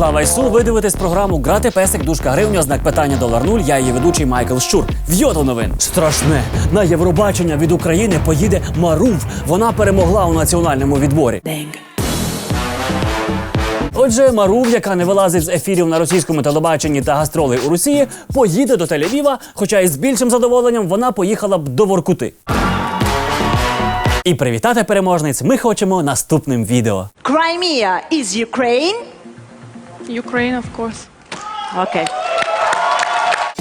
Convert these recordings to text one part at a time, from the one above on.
Слава Ісу! Ви дивитесь програму Грати песик, дужка гривня, знак питання долар нуль. Я її ведучий Майкл Щур. В'йото новин. Страшне. На Євробачення від України поїде Марув. Вона перемогла у національному відборі. Отже, Марув, яка не вилазить з ефірів на російському телебаченні та гастролей у Росії, поїде до Тель-Авіва, хоча із більшим задоволенням вона поїхала б до Воркути. І привітати переможниць ми хочемо наступним відео. Crimea is Ukraine. Ukraine, of course. Okay.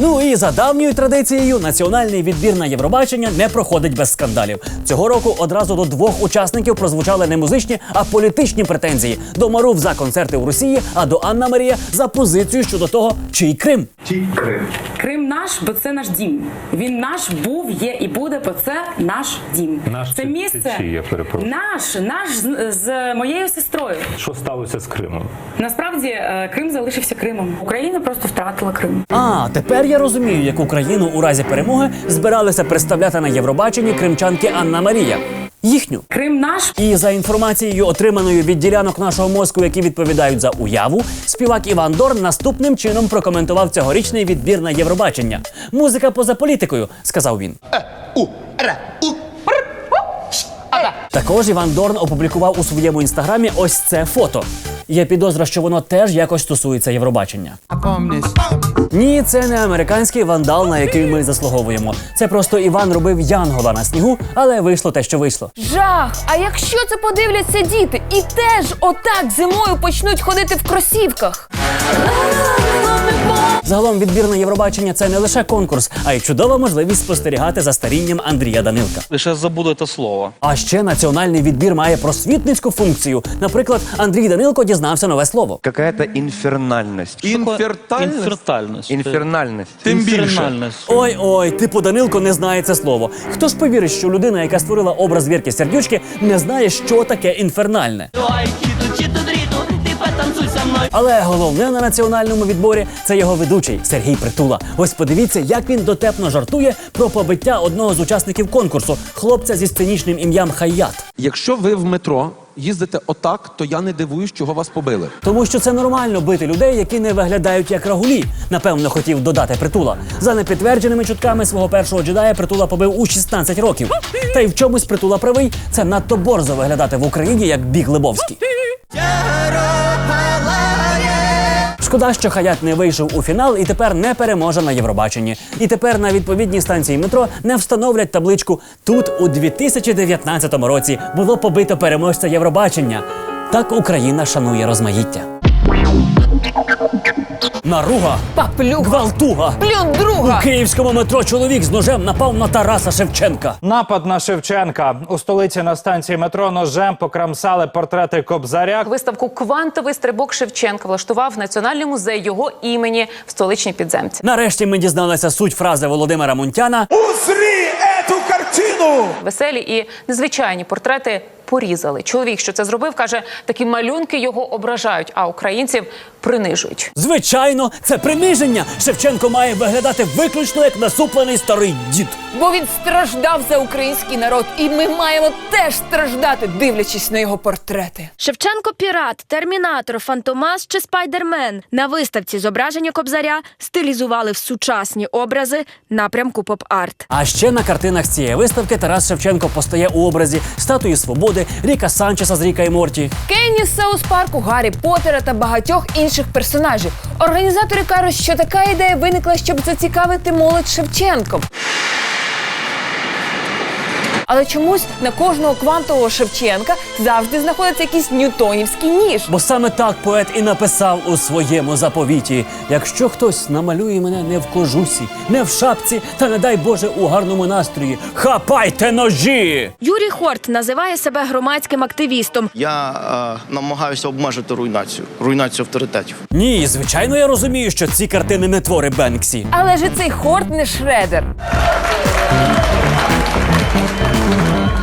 Ну і за давньою традицією, національний відбір на Євробачення не проходить без скандалів. Цього року одразу до двох учасників прозвучали не музичні, а політичні претензії до Марув за концерти у Росії, а до Анна Марія за позицію щодо того, чий Крим. Крим наш, бо це наш дім. Він наш був, є і буде, бо це наш дім. Наш це це- місце це чий, я перепрошую? наш, наш з, з моєю сестрою. Що сталося з Кримом? Насправді е, Крим залишився Кримом. Україна просто втратила Крим. А тепер я розумію, яку країну у разі перемоги збиралися представляти на Євробаченні кримчанки Анна Марія. Їхню. Крим наш. І за інформацією, отриманою від ділянок нашого мозку, які відповідають за уяву, співак Іван Дорн наступним чином прокоментував цьогорічний відбір на Євробачення. Музика поза політикою, сказав він. Також Іван Дорн опублікував у своєму інстаграмі ось це фото. Є підозра, що воно теж якось стосується Євробачення. Ні, це не американський вандал, на який ми заслуговуємо. Це просто Іван робив янгола на снігу, але вийшло те, що вийшло. Жах! А якщо це подивляться діти і теж отак зимою почнуть ходити в кросівках? Загалом відбір на Євробачення це не лише конкурс, а й чудова можливість спостерігати за старінням Андрія Данилка. Лише забуду це слово. А ще національний відбір має просвітницьку функцію. Наприклад, Андрій Данилко дізнався нове слово. Какая-то инфернальность. Інфертальність. Інфертальність. Інфернальність. Тим більше. Ой ой, типу Данилко не знає це слово. Хто ж повірить, що людина, яка створила образ Вірки Сердючки, не знає, що таке інфернальне? Але головне на національному відборі це його ведучий Сергій Притула. Ось подивіться, як він дотепно жартує про побиття одного з учасників конкурсу, хлопця зі сценічним ім'ям Хаят. Якщо ви в метро їздите отак, то я не дивуюсь, чого вас побили. Тому що це нормально бити людей, які не виглядають як рагулі. Напевно, хотів додати притула. За непідтвердженими чутками свого першого джедая притула побив у 16 років. Та й в чомусь притула правий. Це надто борзо виглядати в Україні як біг Лебовський. Шкода, що Хаят не вийшов у фінал і тепер не переможе на Євробаченні. І тепер на відповідній станції метро не встановлять табличку Тут у 2019 році було побито переможця Євробачення. Так Україна шанує розмаїття. Наруга, Паплюга, гвалтуга. У київському метро чоловік з ножем напав на Тараса Шевченка. Напад на Шевченка у столиці на станції метро ножем покрамсали портрети Кобзаря. Виставку Квантовий стрибок Шевченка влаштував Національний музей його імені в столичній підземці. Нарешті ми дізналися суть фрази Володимира Мунтяна. Веселі і незвичайні портрети порізали. Чоловік, що це зробив, каже, такі малюнки його ображають, а українців принижують. Звичайно, це приниження. Шевченко має виглядати виключно як насуплений старий дід. Бо він страждав за український народ, і ми маємо теж страждати, дивлячись на його портрети. Шевченко пірат, термінатор, фантомас чи спайдермен на виставці зображення кобзаря стилізували в сучасні образи напрямку поп-арт. А ще на картинах цієї виставки Тарас Шевченко постає у образі статуї свободи, Ріка Санчеса з Ріка і Морті. Кенні з Саус Парку, Гаррі Поттера та багатьох інших персонажів. Організатори кажуть, що така ідея виникла, щоб зацікавити молодь Шевченком. Але чомусь на кожного квантового Шевченка завжди знаходиться якийсь ньютонівський ніж. Бо саме так поет і написав у своєму заповіті: якщо хтось намалює мене не в кожусі, не в шапці, та не дай Боже у гарному настрої, хапайте ножі! Юрій Хорт називає себе громадським активістом. Я е, намагаюся обмежити руйнацію, руйнацію авторитетів. Ні, звичайно, я розумію, що ці картини не твори Бенксі. Але ж і цей хорт не шредер.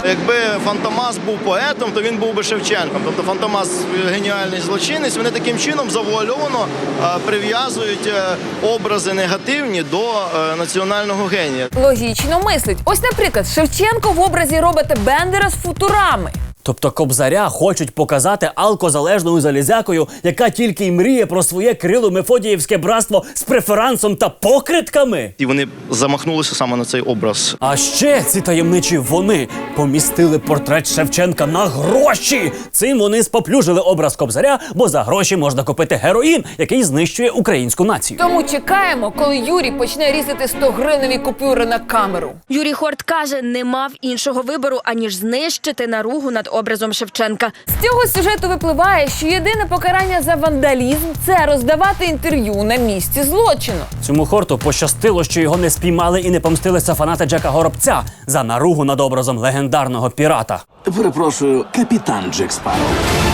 Якби Фантомас був поетом, то він був би Шевченком. Тобто Фантомас геніальний злочинець. Вони таким чином завуальовано е, прив'язують е, образи негативні до е, національного генія. Логічно мислить. Ось, наприклад, Шевченко в образі робота Бендера з футурами. Тобто кобзаря хочуть показати алкозалежною залізякою, яка тільки й мріє про своє крило Мефодіївське братство з преферансом та покритками. І вони замахнулися саме на цей образ. А ще ці таємничі вони помістили портрет Шевченка на гроші. Цим вони споплюжили образ кобзаря, бо за гроші можна купити героїн, який знищує українську націю. Тому чекаємо, коли Юрій почне різати 100 гривневі купюри на камеру. Юрій Хорт каже, не мав іншого вибору, аніж знищити наругу над образом Шевченка. З цього сюжету випливає, що єдине покарання за вандалізм це роздавати інтерв'ю на місці злочину. Цьому хорту пощастило, що його не спіймали і не помстилися фанати Джека Горобця за наругу над образом легендарного пірата. Перепрошую, капітан Джек Спарроу.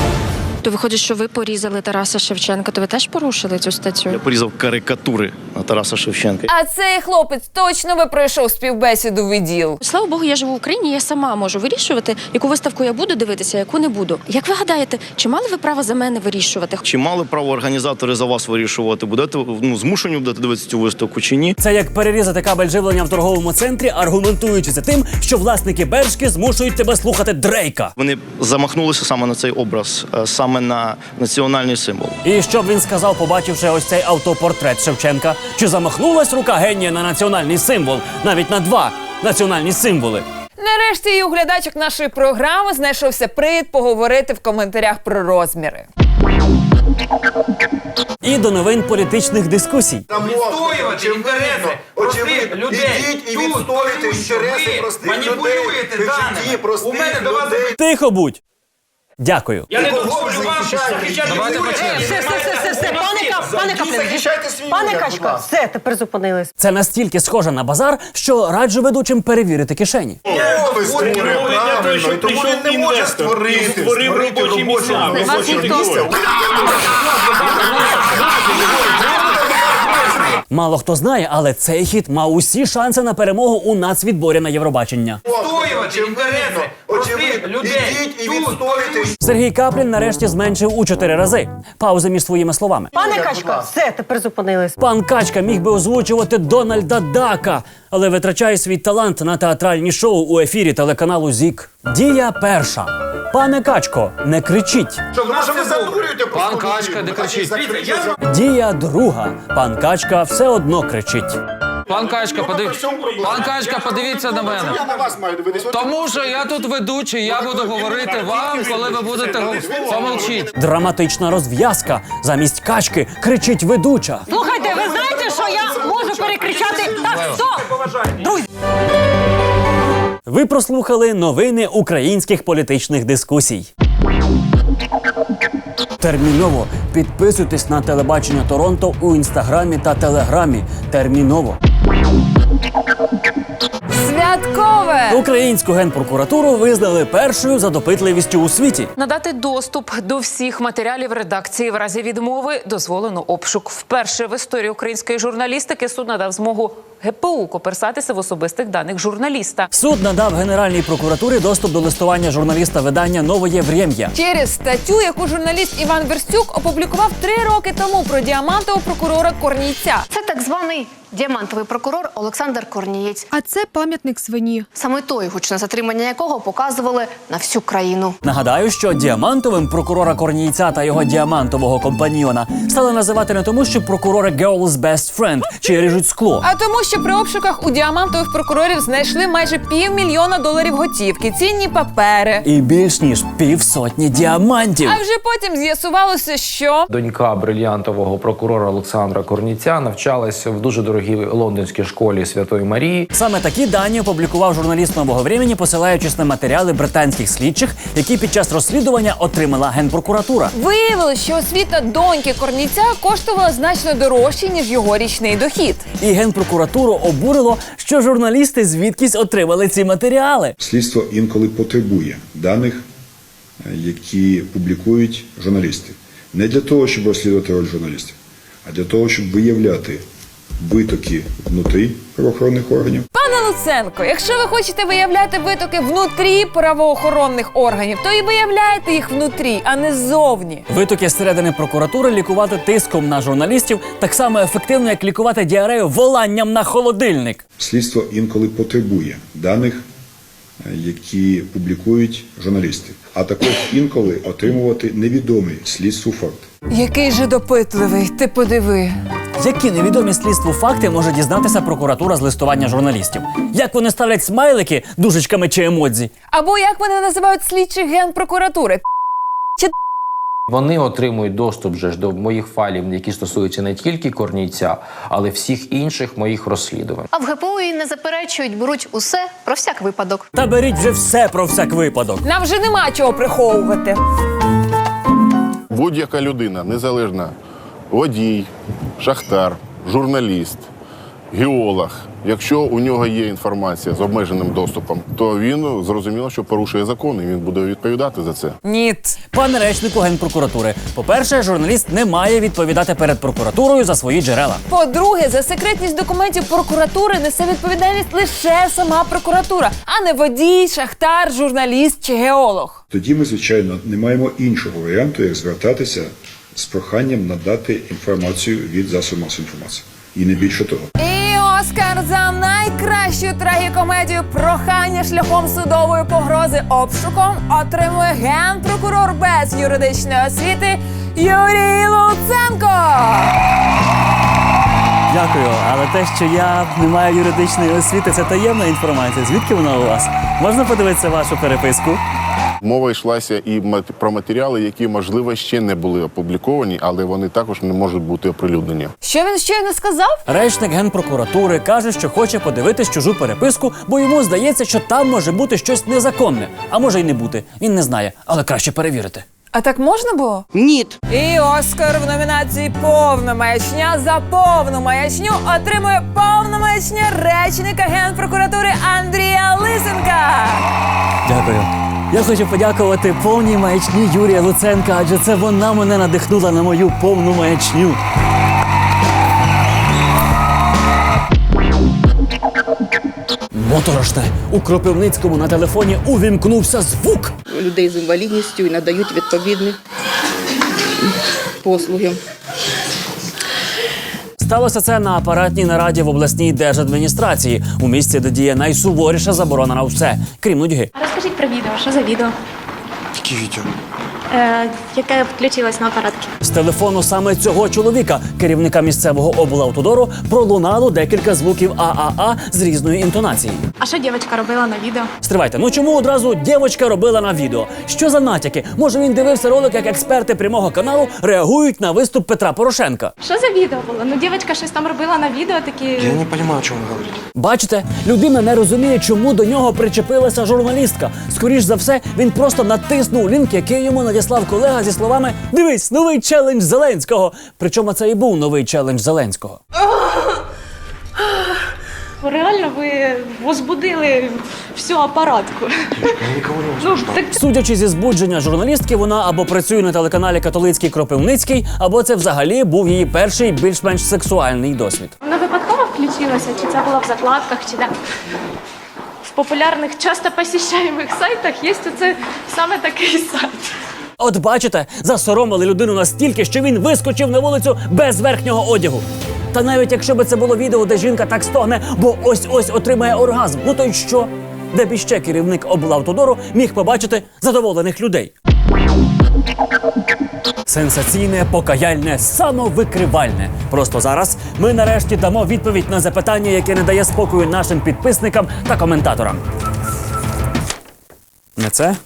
То виходить, що ви порізали Тараса Шевченка, то ви теж порушили цю статтю? Я порізав карикатури на Тараса Шевченка. А цей хлопець точно би пройшов співбесіду відділ. Слава Богу, я живу в Україні, я сама можу вирішувати, яку виставку я буду дивитися, яку не буду. Як ви гадаєте, чи мали ви право за мене вирішувати? Чи мали право організатори за вас вирішувати? Будете ну змушені будете дивитися цю виставку чи ні? Це як перерізати кабель живлення в торговому центрі, аргументуючи це тим, що власники Бершки змушують тебе слухати Дрейка. Вони замахнулися саме на цей образ, е, саме на національний символ. І що б він сказав, побачивши ось цей автопортрет Шевченка? Чи замахнулась рука генія на національний символ, навіть на два національні символи? Нарешті і у глядачок нашої програми знайшовся привід поговорити в коментарях про розміри. І до новин політичних дискусій. відстоювати інтереси простих людей. Ідіть і Тут, відстоюйте інтереси простих маніпулюєте людей, даними. житті простих У мене до вас. Тихо будь. Дякую. Я не дозволю вам захищати Давайте свою почнемо. геніїв. Все, все, все, все, Пане Кап- пане Каплін, захищайте свій Пане уряд, будь Качка, ласка. все, тепер зупинились. Це настільки схоже на базар, що раджу ведучим перевірити кишені. Мови створює правильно, і тому він не може створити, створив робочі місця. робочі місця. Мало хто знає, але цей хід мав усі шанси на перемогу у нацвідборі на Євробачення. Відстоювати інтереси простих людей. І Тут, Сергій Каплін нарешті зменшив у чотири рази. Пауза між своїми словами. Пане Качка, все, тепер зупинились. Пан Качка міг би озвучувати Дональда Дака, але витрачає свій талант на театральні шоу у ефірі телеканалу ЗІК. Дія перша. Пане Качко, не кричіть. Що може ви задурюєте Пан Качка, не кричіть. Дія друга. Пан Качка все одно кричить. Пан Качка, подив... Пан Качка, подивіться на мене. Я на вас маю дивитися. Тому що я тут ведучий, я буду говорити вам, коли ви будете помовчіть. Драматична розв'язка. Замість качки кричить ведуча. Слухайте, ви знаєте, що я можу перекричати? Так, стоп! Друзі, Ви прослухали новини українських політичних дискусій. Терміново підписуйтесь на телебачення Торонто у інстаграмі та телеграмі. Терміново. Святкове! Українську генпрокуратуру визнали першою за допитливістю у світі. Надати доступ до всіх матеріалів редакції в разі відмови дозволено обшук. Вперше в історії української журналістики суд надав змогу ГПУ коперсатися в особистих даних журналіста. Суд надав Генеральній прокуратурі доступ до листування журналіста видання Новоє Врем'я. Через статтю, яку журналіст Іван Верстюк опублікував три роки тому про діамантового прокурора Корнійця. Це так званий діамантовий прокурор Олександр Корнієць. А це пам'ятник свині. Саме той, гучне затримання якого показували на всю країну. Нагадаю, що діамантовим прокурора Корнійця та його діамантового компаньйона стали називати не тому, що прокурори girl's best friend чи ріжуть скло. А тому, що при обшуках у діамантових прокурорів знайшли майже півмільйона доларів готівки, цінні папери. І більш ніж півсотні діамантів. А вже потім з'ясувалося, що Донька брильянтового прокурора Олександра Корніця навчалась в дуже дорогій лондонській школі Святої Марії. Саме такі дані опублікував журналіст нового времени, посилаючись на матеріали британських слідчих, які під час розслідування отримала генпрокуратура. виявилось, що освіта доньки Корнійця коштувала значно дорожче, ніж його річний дохід. І генпрокуратуру обурило, що журналісти звідкись отримали ці матеріали. Слідство інколи потребує даних, е, які публікують журналісти. Не для того, щоб розслідувати роль журналістів, а для того, щоб виявляти витоки внутрі правоохоронних органів. Пане Луценко, якщо ви хочете виявляти витоки внутрі правоохоронних органів, то і виявляєте їх внутрі, а не ззовні. Витоки зсередини прокуратури лікувати тиском на журналістів так само ефективно, як лікувати діарею воланням на холодильник. Слідство інколи потребує даних, е, які публікують журналісти, а також інколи отримувати невідомий слідству факт. Який же допитливий, ти подиви. Які невідомі слідству факти може дізнатися прокуратура з листування журналістів? Як вони ставлять смайлики дужечками чи емодзі? Або як вони називають слідчих генпрокуратури? Вони отримують доступ же ж до моїх файлів, які стосуються не тільки корнійця, але всіх інших моїх розслідувань. А в ГПУ і не заперечують, беруть усе про всяк випадок. Та беріть вже все про всяк випадок. Нам вже нема чого приховувати. Будь-яка людина, незалежна, водій, шахтар, журналіст, геолог. Якщо у нього є інформація з обмеженим доступом, то він зрозуміло, що порушує закон, і він буде відповідати за це. Ні. Пане речнику генпрокуратури, по-перше, журналіст не має відповідати перед прокуратурою за свої джерела. По-друге, за секретність документів прокуратури несе відповідальність лише сама прокуратура, а не водій, шахтар, журналіст чи геолог. Тоді ми, звичайно, не маємо іншого варіанту, як звертатися з проханням надати інформацію від засобів масової інформації. І не більше того. Оскар за найкращу трагікомедію прохання шляхом судової погрози обшуком отримує генпрокурор без юридичної освіти Юрій Луценко. Дякую, але те, що я не маю юридичної освіти, це таємна інформація. Звідки вона у вас? Можна подивитися вашу переписку? Мова йшлася і мат- про матеріали, які, можливо, ще не були опубліковані, але вони також не можуть бути оприлюднені. Що він щойно сказав? Речник генпрокуратури каже, що хоче подивитись чужу переписку, бо йому здається, що там може бути щось незаконне. А може й не бути. Він не знає, але краще перевірити. А так можна було? Ні. І Оскар в номінації Повна маячня за повну маячню отримує повна маячня речника генпрокуратури Андрія Лисенка. Дякую. Я хочу подякувати повній маячні Юрія Луценка, адже це вона мене надихнула на мою повну маячню. Моторошне у Кропивницькому на телефоні увімкнувся звук. людей з інвалідністю і надають відповідні послуги. Сталося це на апаратній нараді в обласній держадміністрації у місці, де діє найсуворіша заборона на все, крім нудьги. Розкажіть про відео. Що за відео? Які відео? Е, яке включилось на апаратки? З телефону саме цього чоловіка, керівника місцевого облавтодору, пролунало декілька звуків ААА з різною інтонацією. А що дівчинка робила на відео? Стривайте, ну чому одразу дівчинка робила на відео? Що за натяки? Може він дивився ролик, як експерти прямого каналу реагують на виступ Петра Порошенка? Що за відео було? Ну, дівчинка щось там робила на відео, такі. я розумію, о чому ви говорите. Бачите, людина не розуміє, чому до нього причепилася журналістка. Скоріш за все, він просто натиснув лінк, який йому надіслав колега зі словами: Дивись, новий челендж Зеленського. Причому це і був новий челендж Зеленського. Реально ви возбудили всю апаратку. Ну, так Судячи зі збудження журналістки, вона або працює на телеканалі Католицький Кропивницький, або це взагалі був її перший більш-менш сексуальний досвід. вона випадково включилася, чи це було в закладках, чи де? В популярних, часто посіщаємих сайтах є оце саме такий сайт. От бачите, засоромили людину настільки, що він вискочив на вулицю без верхнього одягу. Та навіть якщо би це було відео, де жінка так стогне, бо ось ось отримає оргазм, ну то й що? Де б іще керівник облавтодору міг побачити задоволених людей. Сенсаційне, покаяльне, самовикривальне. Просто зараз ми нарешті дамо відповідь на запитання, яке не дає спокою нашим підписникам та коментаторам. Не це.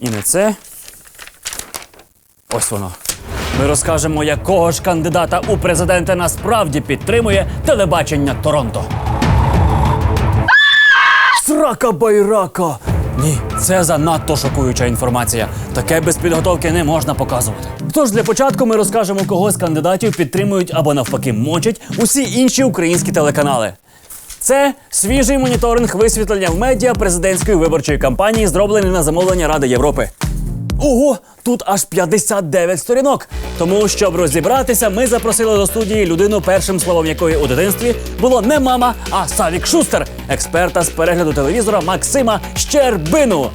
І не це. Ось воно. Ми розкажемо, якого ж кандидата у президенти насправді підтримує телебачення Торонто. Срака байрака! Ні, це занадто шокуюча інформація. Таке без підготовки не можна показувати. Тож для початку ми розкажемо, кого з кандидатів підтримують або навпаки мочать усі інші українські телеканали. Це свіжий моніторинг висвітлення в медіа президентської виборчої кампанії, зроблений на замовлення Ради Європи. Ого, тут аж 59 сторінок. Тому, щоб розібратися, ми запросили до студії людину, першим словом якої у дитинстві було не мама, а Савік Шустер, експерта з перегляду телевізора Максима Щербину.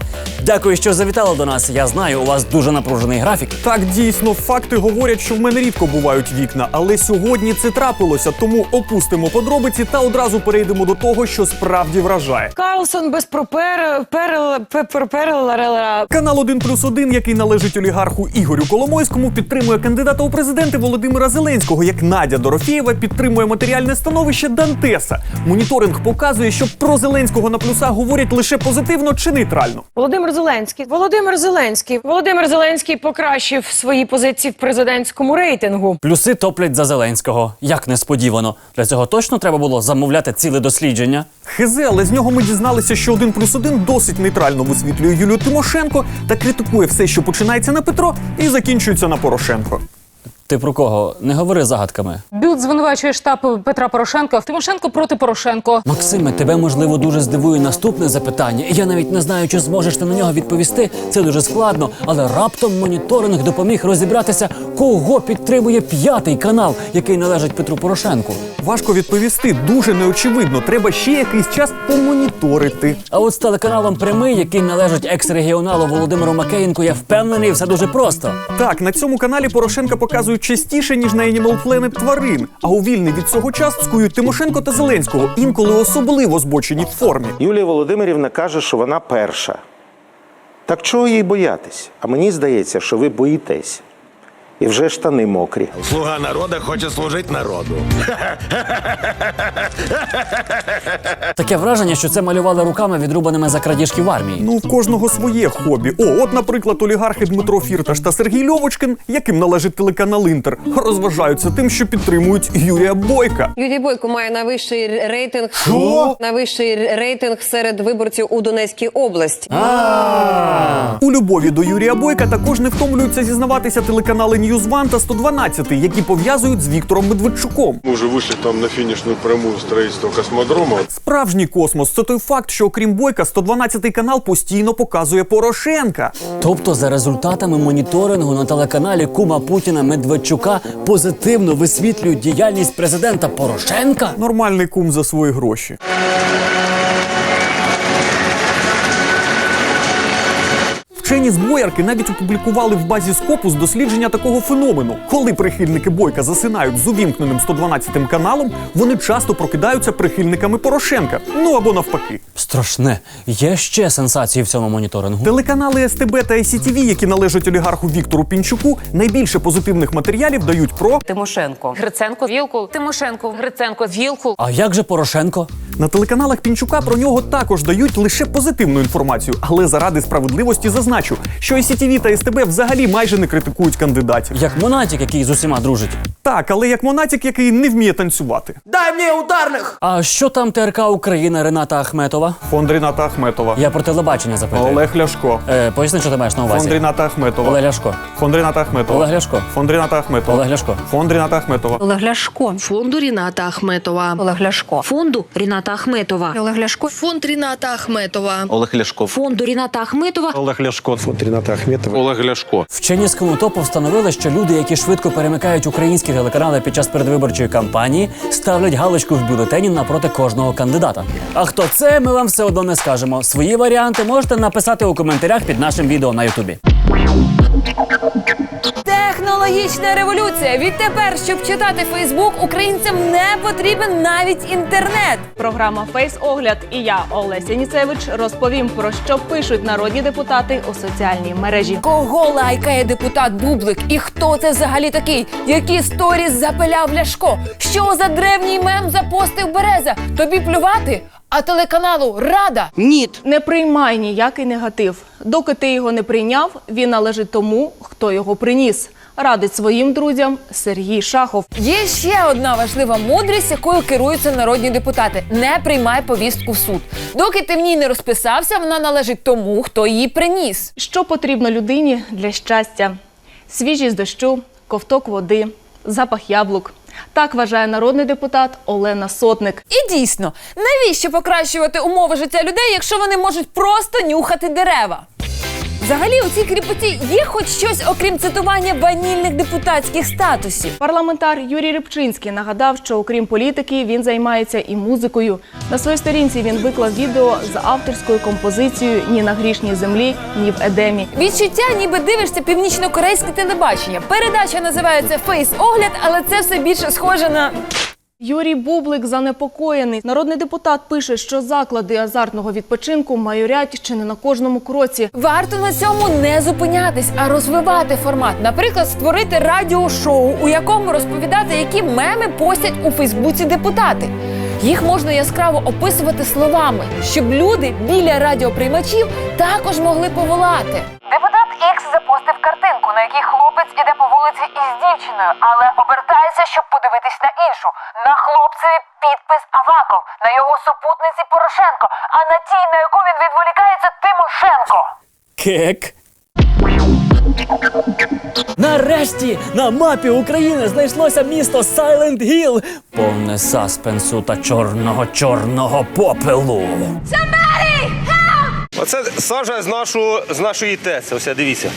Дякую, що завітали до нас. Я знаю, у вас дуже напружений графік. Так, дійсно, факти говорять, що в мене рідко бувають вікна, але сьогодні це трапилося, тому опустимо подробиці та одразу перейдемо до того, що справді вражає. Карлсон без пропер... перел... пер- перел... Канал 1 плюс 1, який належить олігарху Ігорю Коломойському, підтримує кандидата у президенти Володимира Зеленського, як Надя Дорофєєва підтримує матеріальне становище Дантеса. Моніторинг показує, що про Зеленського на плюсах говорять лише позитивно чи нейтрально. Володимир Зеленський. Володимир Зеленський. Володимир Зеленський покращив свої позиції в президентському рейтингу. Плюси топлять за Зеленського. Як несподівано. Для цього точно треба було замовляти ціле дослідження. Хезе, але з нього ми дізналися, що 1 плюс 1 досить нейтрально висвітлює Юлію Тимошенко та критикує все, що починається на Петро і закінчується на Порошенко. Ти про кого? Не говори загадками. Білд звинувачує штаб Петра Порошенка. Тимошенко проти Порошенко. Максиме, тебе можливо дуже здивує наступне запитання. Я навіть не знаю, чи зможеш ти на нього відповісти. Це дуже складно, але раптом моніторинг допоміг розібратися, кого підтримує п'ятий канал, який належить Петру Порошенку. Важко відповісти, дуже неочевидно. Треба ще якийсь час помоніторити. А от з телеканалом Прямий, який належить екс-регіоналу Володимиру Макеєнку, я впевнений, все дуже просто. Так, на цьому каналі Порошенка показують частіше, ніж на Animal Planet тварин. А у вільний від цього час скують Тимошенко та Зеленського, інколи особливо збочені в формі. Юлія Володимирівна каже, що вона перша. Так чого їй боятись? А мені здається, що ви боїтесь. І вже штани мокрі. Слуга народа хоче служити народу. Таке враження, що це малювали руками, відрубаними за крадіжки в армії. Ну, в кожного своє хобі. О, от, наприклад, олігархи Дмитро Фірташ та Сергій Льовочкин, яким належить телеканал Інтер, розважаються тим, що підтримують Юрія Бойка. Юрій Бойко має найвищий рейтинг Що? найвищий рейтинг серед виборців у Донецькій області. У любові до Юрія Бойка також не втомлюються зізнаватися телеканали Ньюзван та 112, які пов'язують з Віктором Медведчуком. Мы уже вышли там на финишную прямую строительства космодрома. Справжній космос це той факт, що окрім Бойка, 112 канал постійно показує Порошенка. Тобто, за результатами моніторингу на телеканалі Кума Путіна Медведчука позитивно висвітлюють діяльність президента Порошенка. Нормальний кум за свої гроші. Вчені з боярки навіть опублікували в базі Скопус дослідження такого феномену. Коли прихильники Бойка засинають з увімкненим 112 каналом, вони часто прокидаються прихильниками Порошенка. Ну або навпаки. Страшне. Є ще сенсації в цьому моніторингу. Телеканали СТБ та СІТВ, які належать олігарху Віктору Пінчуку, найбільше позитивних матеріалів дають про Тимошенко. Гриценко Вілкул. Тимошенко. Гриценко Вілкул. А як же Порошенко? На телеканалах Пінчука про нього також дають лише позитивну інформацію, але заради справедливості зазначу, що і СІТВ та СТБ взагалі майже не критикують кандидатів. Як Монатік, який з усіма дружить. Так, але як монатік, який не вміє танцювати. Дай мені ударних! А що там ТРК Україна Рената Ахметова? Фонд Ріната Ахметова. Я про телебачення запитую. Олег Ляшко. Е, поясни, що ти маєш на увазі. Фонд Ріната Ахметова. Олег Ляшко. Фонд Ріната Ахметова. Олег Ляшко. Фонд Ріната Ахметова. Олег Ляшко. Фонд Ріната Ахметова. Олег Ляшко. Фонду Ріната Ахметова. Олег Ляшко. Фонду Ріната Ахметова. Олег Ляшко. Фонд Ріната Ахметова. Олег Ляшко. Фонду Ріната Ахметова. Олег Ляшко. Фонд Ріната Ахметова. Олег Ляшко. Вчені з топу встановили, що люди, які швидко перемикають українські телеканали під час передвиборчої кампанії, ставлять галочку в бюлетені напроти кожного кандидата. А хто це, ми вам все одно не скажемо. Свої варіанти можете написати у коментарях під нашим відео на Ютубі. Технологічна революція. Відтепер, щоб читати Фейсбук, українцям не потрібен навіть інтернет. Програма Фейс-огляд і я, Олеся Ніцевич, розповім про що пишуть народні депутати у соціальній мережі. Кого лайкає депутат Бублик? І хто це взагалі такий? Які сторіс запиляв Ляшко? Що за древній мем запостив Береза? Тобі плювати? А телеканалу Рада? Ні, не приймай ніякий негатив. Доки ти його не прийняв, він належить тому, хто його приніс. Радить своїм друзям Сергій Шахов. Є ще одна важлива мудрість, якою керуються народні депутати: не приймай повістку в суд. Доки ти в ній не розписався, вона належить тому, хто її приніс. Що потрібно людині для щастя? Свіжість дощу, ковток води, запах яблук. Так вважає народний депутат Олена Сотник. І дійсно, навіщо покращувати умови життя людей, якщо вони можуть просто нюхати дерева? Взагалі, у цій кріпоті є хоч щось, окрім цитування ванільних депутатських статусів. Парламентар Юрій Рибчинський нагадав, що окрім політики він займається і музикою. На своїй сторінці він виклав відео з авторською композицією Ні на грішній землі, ні в Едемі. Відчуття, ніби дивишся північно-корейське телебачення. Передача називається Фейс-огляд, але це все більше схоже на. Юрій Бублик занепокоєний. Народний депутат пише, що заклади азартного відпочинку майорять чи не на кожному кроці. Варто на цьому не зупинятись, а розвивати формат. Наприклад, створити радіошоу, у якому розповідати, які меми постять у Фейсбуці депутати. Їх можна яскраво описувати словами, щоб люди біля радіоприймачів також могли поволати. Депутат Ікс із дівчиною, але обертається, щоб подивитись на іншу. На хлопцеві підпис Аваков, на його супутниці Порошенко, а на тій, на яку він відволікається, Тимошенко. Кек. Нарешті на мапі України знайшлося місто Silent Hill. Повне саспенсу та чорного чорного попелу. Оце сажа з нашого з нашої ТЕЦ. Ось дивіться.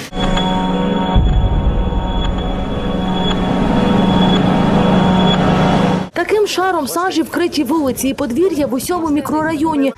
Шаром сажі вкриті вулиці і подвір'я в усьому мікрорайоні.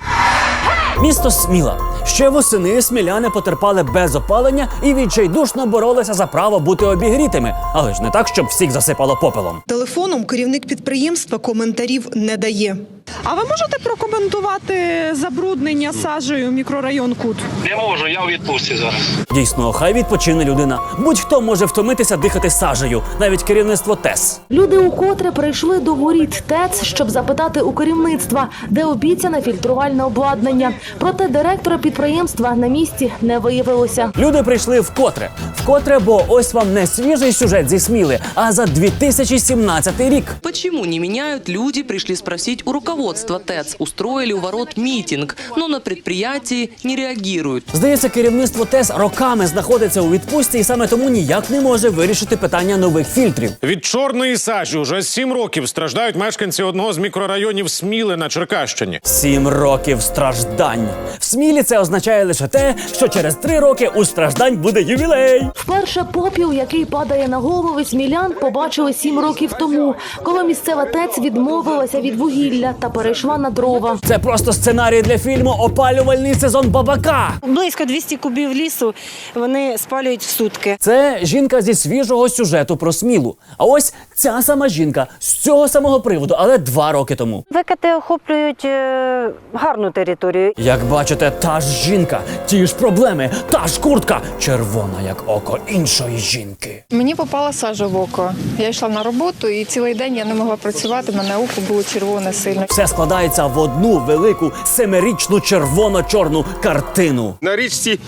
Місто Сміла. Ще восени сміляни потерпали без опалення і відчайдушно боролися за право бути обігрітими, але ж не так, щоб всіх засипало попелом. Телефоном керівник підприємства коментарів не дає. А ви можете прокоментувати забруднення сажею мікрорайон Кут? Не можу, я у відпустці зараз. Дійсно, хай відпочине людина. Будь-хто може втомитися дихати сажею, навіть керівництво ТЕС. Люди укотре прийшли до воріт ТЕЦ, щоб запитати у керівництва, де обіцяне фільтрувальне обладнання. Проте директора підприємства на місці не виявилося. Люди прийшли вкотре. Вкотре, бо ось вам не свіжий сюжет зі Сміли, а за 2017 рік. Почему не меняют люди, пришли спросить у руководства ТЭЦ, устроили у ворот митинг, но на предприятии не реагируют. Здається, керівництво ТЕС роками знаходиться у відпустці і саме тому ніяк не може вирішити питання нових фільтрів. Від чорної сажі уже сім років страждають мешканці одного з мікрорайонів Сміли на Черкащині. Сім років страждань. В Смілі це означає лише те, що через три роки у страждань буде ювілей. Вперше попіл, який падає на голови смілян, побачили сім років тому, коли місцева ТЕЦ відмовилася від вугілля та перейшла на дрова. Це просто сценарій для фільму Опалювальний сезон бабака. Близько 200 кубів лісу вони спалюють в сутки. Це жінка зі свіжого сюжету про смілу. А ось ця сама жінка з цього самого приводу, але два роки тому. Викати охоплюють е, гарну територію. Як бачите, та ж жінка, ті ж проблеми, та ж куртка, червона, як око іншої жінки. Мені попала сажа в око. Я йшла на роботу і цілий день я не могла працювати. Мене око було червоне сильно. Все складається в одну велику семирічну червоно-чорну картину. На річці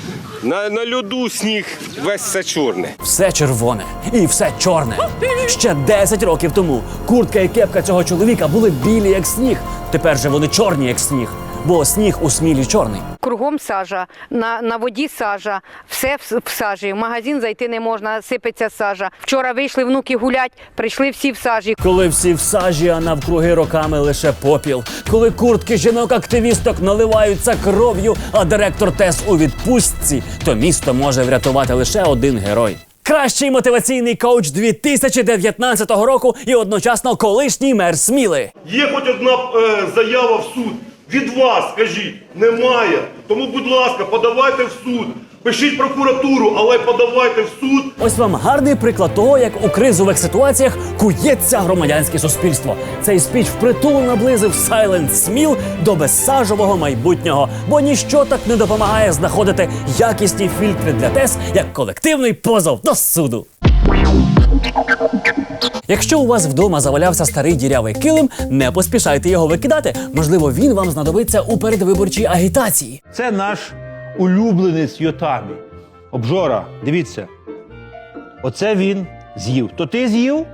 на, на льоду сніг весь все чорне. Все червоне і все чорне. Ще 10 років тому куртка і кепка цього чоловіка були білі, як сніг. Тепер же вони чорні, як сніг. Бо сніг у смілі чорний. Кругом сажа, на, на воді сажа, все в, в сажі. В магазин зайти не можна, сипеться сажа. Вчора вийшли внуки гулять, прийшли всі в сажі. Коли всі в сажі, а навкруги роками лише попіл. Коли куртки жінок-активісток наливаються кров'ю, а директор ТЕС у відпустці, то місто може врятувати лише один герой. Кращий мотиваційний коуч 2019 року і одночасно колишній мер Сміли. Є хоч одна е, заява в суд. Від вас, скажіть, немає. Тому, будь ласка, подавайте в суд. Пишіть прокуратуру, але подавайте в суд. Ось вам гарний приклад того, як у кризових ситуаціях кується громадянське суспільство. Цей спіч впритул наблизив Silent Сміл до безсажового майбутнього, бо ніщо так не допомагає знаходити якісні фільтри для ТЕС, як колективний позов до суду. Якщо у вас вдома завалявся старий дірявий килим, не поспішайте його викидати. Можливо, він вам знадобиться у передвиборчій агітації. Це наш улюбленець Йотамі. Обжора, дивіться. Оце він з'їв. То ти з'їв?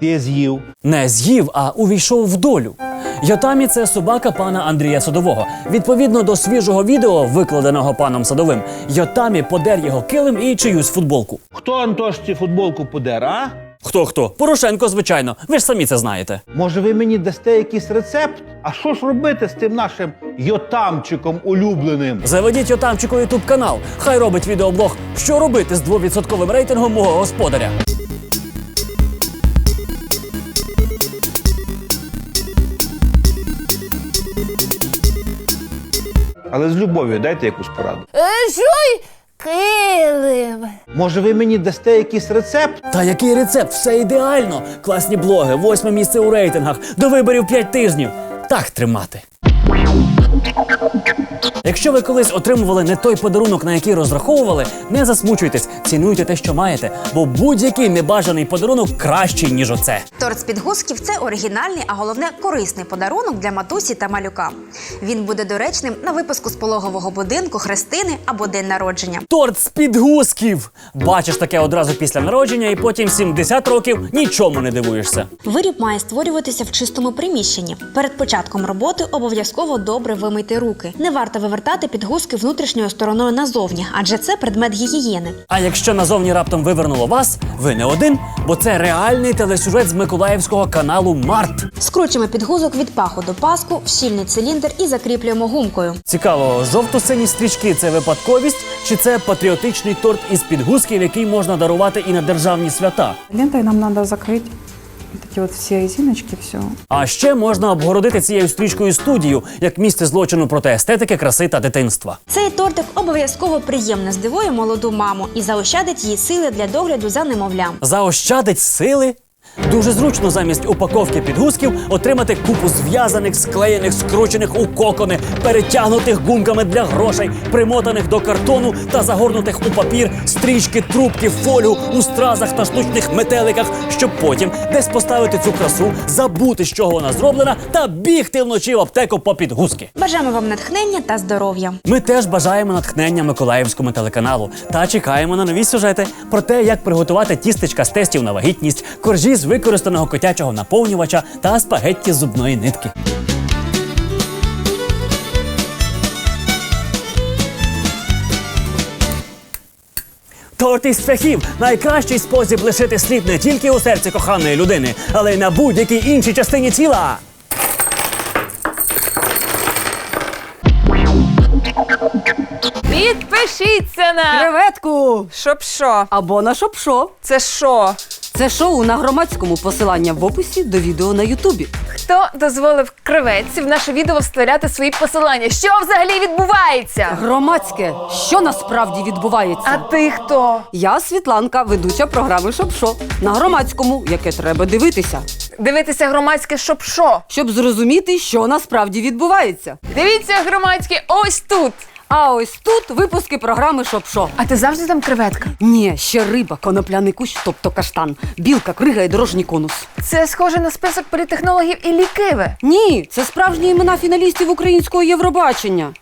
Ти з'їв. Не з'їв, а увійшов в долю. Йотамі це собака пана Андрія Садового. Відповідно до свіжого відео, викладеного паном Садовим, Йотамі подер його килим і чиюсь футболку. Хто Антошці футболку подер, а? Хто хто? Порошенко, звичайно. Ви ж самі це знаєте. Може, ви мені дасте якийсь рецепт? А що ж робити з тим нашим йотамчиком улюбленим? Заведіть Отамчику ютуб канал. Хай робить відеоблог, що робити з двовідсотковим рейтингом мого господаря. Але з любов'ю дайте якусь пораду. Жуй килим. Може, ви мені дасте якийсь рецепт? Та який рецепт? Все ідеально. Класні блоги, восьме місце у рейтингах, до виборів п'ять тижнів. Так тримати. Якщо ви колись отримували не той подарунок, на який розраховували, не засмучуйтесь, цінуйте те, що маєте, бо будь-який небажаний подарунок кращий, ніж оце. Торт з підгузків це оригінальний, а головне корисний подарунок для матусі та малюка. Він буде доречним на випуску з пологового будинку, хрестини або день народження. Торт з підгузків! Бачиш таке одразу після народження, і потім 70 років нічому не дивуєшся. Виріб має створюватися в чистому приміщенні. Перед початком роботи обов'язково добре вимийте руки. Не варто вивертати підгузки внутрішньою стороною назовні, адже це предмет гігієни. А якщо назовні раптом вивернуло вас, ви не один, бо це реальний телесюжет з миколаївського каналу Март. Скручуємо підгузок від паху до паску в щільний циліндр і закріплюємо гумкою. Цікаво, жовто-сині стрічки це випадковість, чи це патріотичний торт із підгузків, який можна дарувати і на державні свята? Лентой нам надо закрыть вот от всі все резиночки, все. А ще можна обгородити цією стрічкою студію як місце злочину проти естетики, краси та дитинства. Цей тортик обов'язково приємно здивує молоду маму і заощадить їй сили для догляду за немовлям. Заощадить сили. Дуже зручно замість упаковки підгузків отримати купу зв'язаних, склеєних, скручених у кокони, перетягнутих гумками для грошей, примотаних до картону та загорнутих у папір стрічки, трубки, фолію у стразах та штучних метеликах, щоб потім десь поставити цю красу, забути, з чого вона зроблена, та бігти вночі в аптеку по підгузки. Бажаємо вам натхнення та здоров'я. Ми теж бажаємо натхнення Миколаївському телеканалу та чекаємо на нові сюжети про те, як приготувати тістечка з тестів на вагітність, коржі з використаного котячого наповнювача та спагетті з зубної нитки. Торт із цвяхів найкращий спосіб лишити слід не тільки у серці коханої людини, але й на будь-якій іншій частині тіла. Підпишіться на Креветку! Щоб що? Або на шоп-шо. Це що? Це шоу на громадському посилання в описі до відео на Ютубі. Хто дозволив креветці в наше відео вставляти свої посилання? Що взагалі відбувається? Громадське, що насправді відбувається? А ти хто? Я Світланка, ведуча програми Шоп-шо на громадському, яке треба дивитися, Дивитися громадське що? щоб зрозуміти, що насправді відбувається. Дивіться громадське ось тут. А ось тут випуски програми Шоп-шо. А ти завжди там креветка? Ні, ще риба, конопляний кущ, тобто каштан, білка, крига і дорожній конус. Це схоже на список політехнологів і лікиве. Ні, це справжні імена фіналістів українського Євробачення.